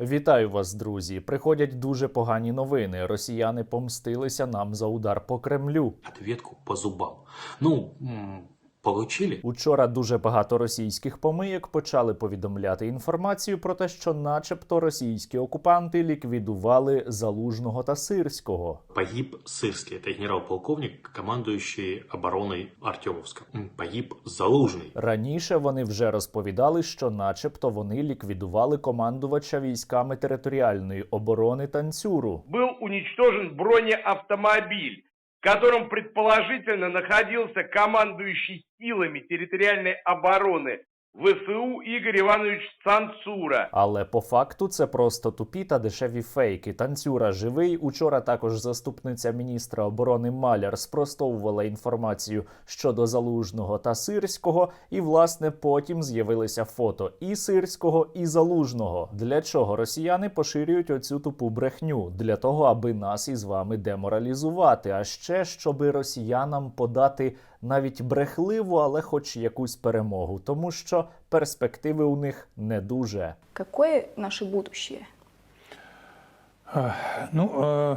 Вітаю вас, друзі. Приходять дуже погані новини. Росіяни помстилися нам за удар по Кремлю. ответку по зубам. Ну, получили. Учора дуже багато російських помийок почали повідомляти інформацію про те, що, начебто, російські окупанти ліквідували залужного та сирського. Погиб Сырский, это генерал-полковник, командующий обороной Артемовска. М, Погиб Залужный. Раніше вони вже розповідали, що, начебто, вони ліквідували командувача військами територіальної оборони танцюру. был уничтожен бронеавтомобиль, в котором предположительно находился командующий силами территориальной обороны ВСУ Игорь Иванович Цанцура. Але по факту це просто тупі та дешеві фейки. Танцюра живий. Учора також заступниця міністра оборони Маляр спростовувала інформацію щодо залужного та сирського, і власне потім з'явилися фото і сирського, і залужного. Для чого росіяни поширюють оцю тупу брехню? Для того, аби нас із вами деморалізувати, а ще щоби росіянам подати навіть брехливу, але хоч якусь перемогу, тому що перспективи у них не дуже. Какое наше будущее? Ну, э,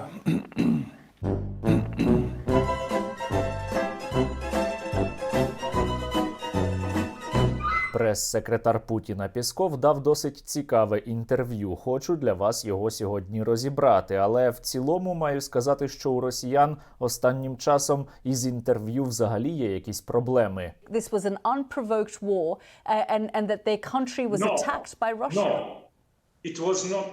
Прес-секретар Путіна Пісков дав досить цікаве інтерв'ю. Хочу для вас його сьогодні розібрати. Але в цілому маю сказати, що у росіян останнім часом із інтерв'ю взагалі є якісь проблеми. this was an unprovoked war uh, and, and that their country was No. attacked by Russia. No, it was not.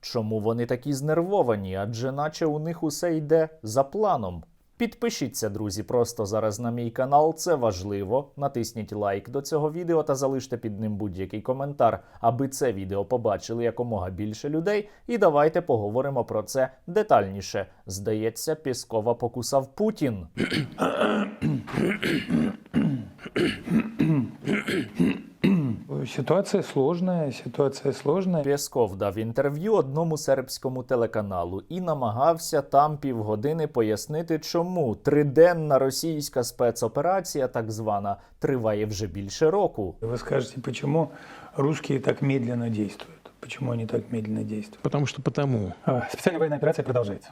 Чому вони такі знервовані? Адже наче у них усе йде за планом. Підпишіться, друзі, просто зараз на мій канал. Це важливо. Натисніть лайк до цього відео та залиште під ним будь-який коментар, аби це відео побачили якомога більше людей. І давайте поговоримо про це детальніше. Здається, Піскова покусав Путін. ситуация сложная, ситуация сложная. Пєсков дав інтерв'ю одному сербському телеканалу і намагався там півгодини пояснити, чому триденна російська спецоперація, так звана, триває вже більше року. Вы скажете, почему русские так медленно действуют? Почему они так медленно действуют? Потому что потому. А, Специальная военная операция продолжается.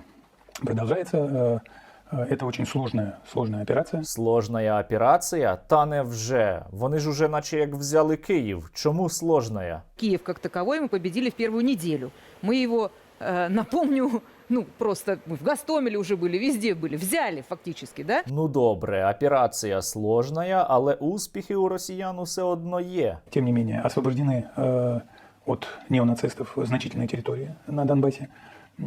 Продолжается. э, э, Это очень сложная, сложная операция. Сложная операція? Та невже? Вони ж уже наче як взяли Київ. Чому сложная? Киев как таковой мы победили в первую неделю. Мы его, э, напомню, ну просто мы в Гастомеле уже были, везде были, взяли фактически, да? Ну добре, операція сложная, але успіхи у росіян усе одно є. Тем не менее, освобождены э, от неонацистов значительные территории на Донбассе. Э,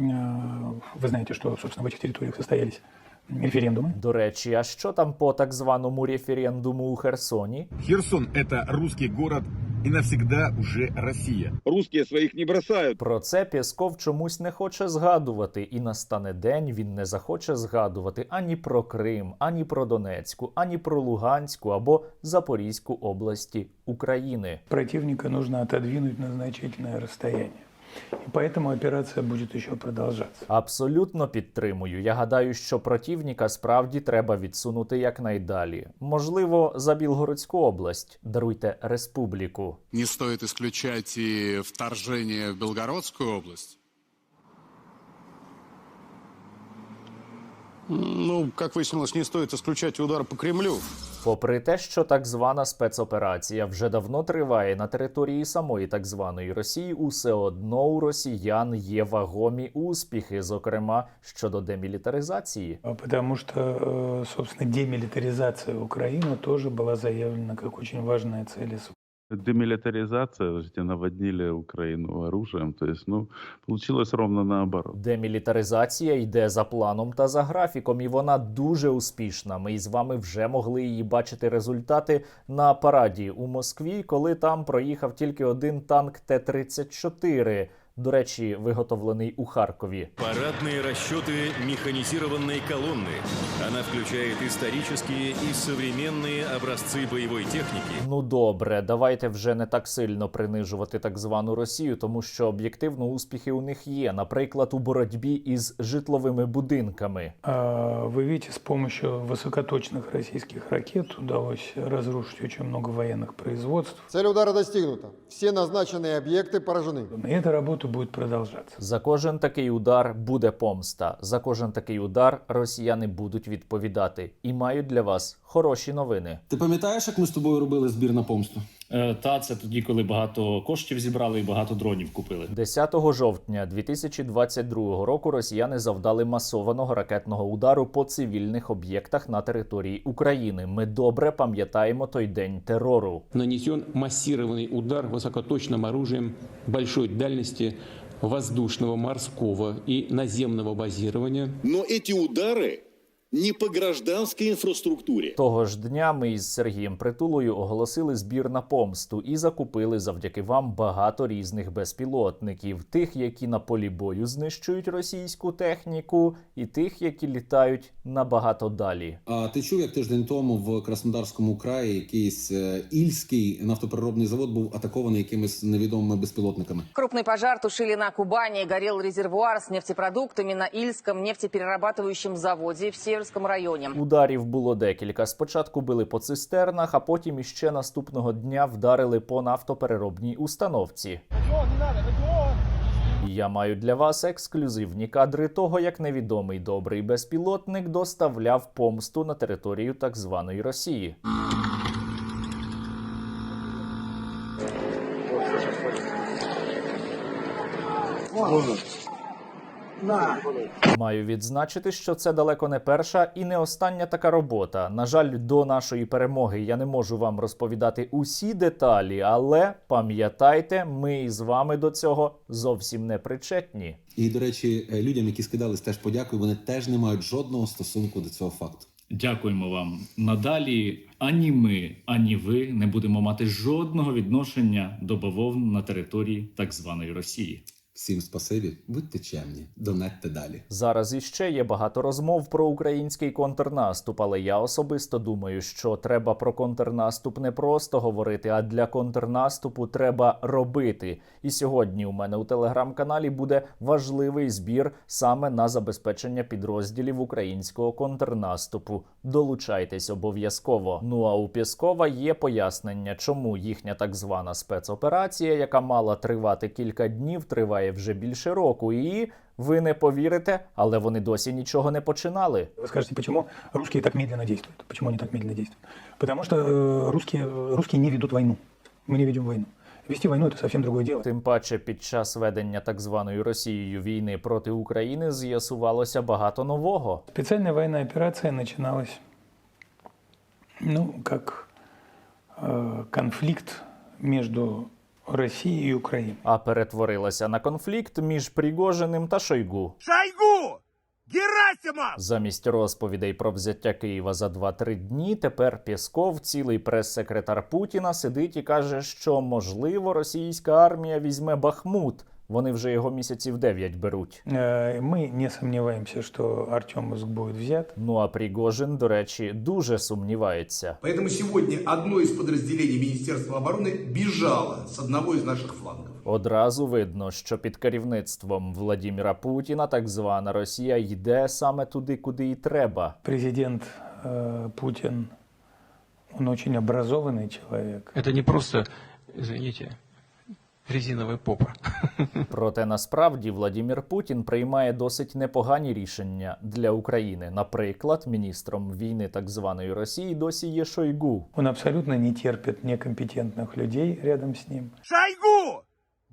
Вы знаете, что, собственно, в этих территориях состоялись референдумы. До речі, а що там по так званому референдуму у Херсоні? Херсон – это русский город и навсегда уже Россия. Русские своих не бросают. Про це Пєсков чомусь не хоче згадувати, і настане день він не захоче згадувати ані про Крим, ані про Донецьку, ані про Луганську або Запорізьку області України. Противника нужно отодвинуть на значительное расстояние. И поэтому операция будет еще продолжаться. Абсолютно підтримую. Я гадаю, що противника справді треба відсунути якнайдалі. Можливо, за Білгородську область. Даруйте республіку. Не стоит исключать и вторжение в Белгородскую область. Ну, как выяснилось, не стоит исключать удар по Кремлю. Попри те, що так звана спецоперація вже давно триває на території самої так званої Росії, усе одно у росіян є вагомі успіхи, зокрема щодо демілітаризації. А Потому что, э, собственно, демилитаризация Украины тоже была заявлена как очень важная цель СВ. Демилитаризация, подождите, наводнили Украину оружием, то есть, ну, получилось ровно наоборот. Демілітаризація йде за планом та за графіком, і вона дуже успішна. Ми із вами вже могли її бачити результати на параді у Москві, коли там проїхав тільки один танк Т-34 До речі, виготовлений у Харкові. Парадные расчеты механизированной колонны. Она включает исторические и современные образцы боевой техники. Ну добре, давайте вже не так сильно принижувати так звану Росію, тому що об'єктивно успіхи у них є, наприклад, у боротьбі із житловими будинками. А, Вы видите, с помощью высокоточных российских ракет удалось разрушить очень много военных производств. Цель удара достигнута. Все назначенные объекты поражены. И эта работа будет продолжаться. За кожен такий удар буде помста. За кожен такий удар росіяни будуть відповідати і мають для вас хороші новини. Ти пам'ятаєш, як ми з тобою робили збір на помсту? Та це тоді, коли багато коштів зібрали і багато дронів купили. 10 жовтня 2022 року росіяни завдали масованого ракетного удару по цивільних об'єктах на території України. Ми добре пам'ятаємо той день терору. Нанесен массированный удар высокоточным оружием большой дальности воздушного, морского и наземного базирования. Но эти удары не по гражданской инфраструктуре. Того ж дня ми із Сергієм Притулою оголосили збір на помсту і закупили завдяки вам багато різних безпілотників: тих, які на полі бою знищують російську техніку, і тих, які літають набагато далі. А ти чув, як тиждень тому в Краснодарському краї якийсь е, ільський нафтопереробний завод був атакований якимись невідомими безпілотниками? Крупный пожар тушили на Кубани. Горел резервуар с нефтепродуктами на Ильском нефтеперерабатывающем заводе в Северском районе. Ударів було декілька. Спочатку били по цистернах, а потім іще наступного дня вдарили по нафтопереробній установці. Я маю для вас ексклюзивні кадри того, як невідомий добрий безпілотник доставляв помсту на територію так званої Росії. Маю відзначити, що це далеко не перша і не остання така робота. На жаль, до нашої перемоги я не можу вам розповідати усі деталі, але пам'ятайте, ми із вами до цього зовсім не причетні. І до речі, е, людям, які скидались, теж подякую. Вони теж не мають жодного стосунку до цього факту. Дякуємо вам. Надалі ані ми, ані ви не будемо мати жодного відношення до бавовн на території так званої Росії. Всім спасибі, будьте чемні, донетьте далі. Зараз іще є багато розмов про український контрнаступ, але я особисто думаю, що треба про контрнаступ не просто говорити, а для контрнаступу треба робити. І сьогодні у мене у телеграм-каналі буде важливий збір саме на забезпечення підрозділів українського контрнаступу. Долучайтесь обов'язково. Ну а у Пєскова є пояснення, чому їхня так звана спецоперація, яка мала тривати кілька днів, триває вже більше року. І ви не повірите, але вони досі нічого не починали. Вы скажете, почему русские так медленно действуют? Почему они так медленно действуют? Потому что э, русские, русские не ведут войну. Мы не ведем войну. Вести войну – это совсем другое дело. Тим паче, під час ведення так званої Росією війни проти України з'ясувалося багато нового. Специальная военная операция начиналась, ну, как э, конфликт между Россией і України, А перетворилася на конфлікт між Пригожиним та Шойгу. Шойгу! Герасимов! Замість розповідей про взяття Києва за 2-3 дні, тепер Пєсков, цілий прес-секретар Путіна, сидить і каже, що можливо російська армія візьме Бахмут. Вони вже його місяців 9 беруть. Э, Мы не сомневаемся, что Артемовск будет взят. Ну а Пригожин, до речі, дуже сумнівається. Поэтому сегодня одно из подразделений Министерства обороны бежало с одного из наших флангов. Одразу видно, що під керівництвом Владіміра Путіна так звана Росія йде саме туди, куди і треба. Президент э, Путин, он очень образованный человек. Это не просто, извините, резиновая попа. Проте насправді Владімір Путін приймає досить непогані рішення для України. Наприклад, міністром війни так званої Росії досі є Шойгу. Он абсолютно не терпит некомпетентных людей рядом с ним. Шойгу!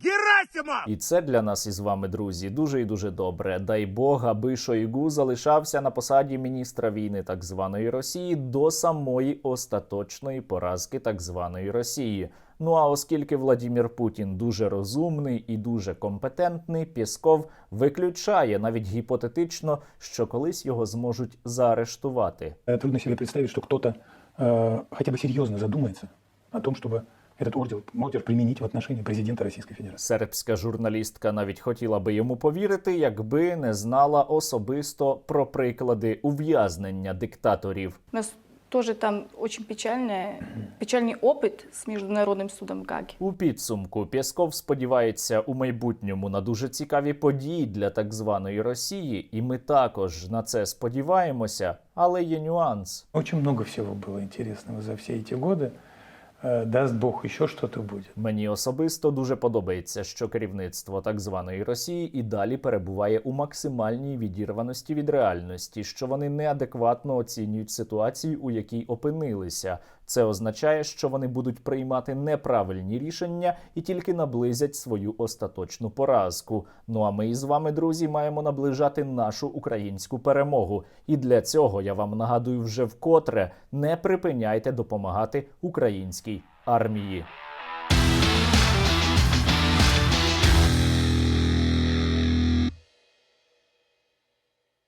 Герасимов! І це для нас із вами, друзі, дуже і дуже добре. Дай Бог, аби Шойгу залишався на посаді міністра війни так званої Росії до самої остаточної поразки так званої Росії. Ну а оскільки Владімір Путін дуже розумний і дуже компетентний, Пєсков виключає навіть гіпотетично, що колись його зможуть заарештувати. Э, Трудно себе представить, что кто-то э, хотя бы серьезно задумается о том, чтобы этот ордер, ордер применить в отношении президента Российской Федерации. Сербська журналістка навіть хотіла би йому повірити, якби не знала особисто про приклади ув'язнення диктаторів. У нас тоже там очень печальная, печальный опыт с Международным судом в Гаге. У підсумку Пєсков сподівається у майбутньому на дуже цікаві події для так званої Росії, і ми також на це сподіваємося. Але є нюанс. Очень много всего было интересного за все эти годы. Э, Бог, і що ж то буде. Мені особисто дуже подобається, що керівництво так званої Росії і далі перебуває у максимальній відірваності від реальності, що вони неадекватно оцінюють ситуацію, у якій опинилися. Це означає, що вони будуть приймати неправильні рішення і тільки наблизять свою остаточну поразку. Ну а ми із вами, друзі, маємо наближати нашу українську перемогу. І для цього я вам нагадую вже вкотре: не припиняйте допомагати українській армії.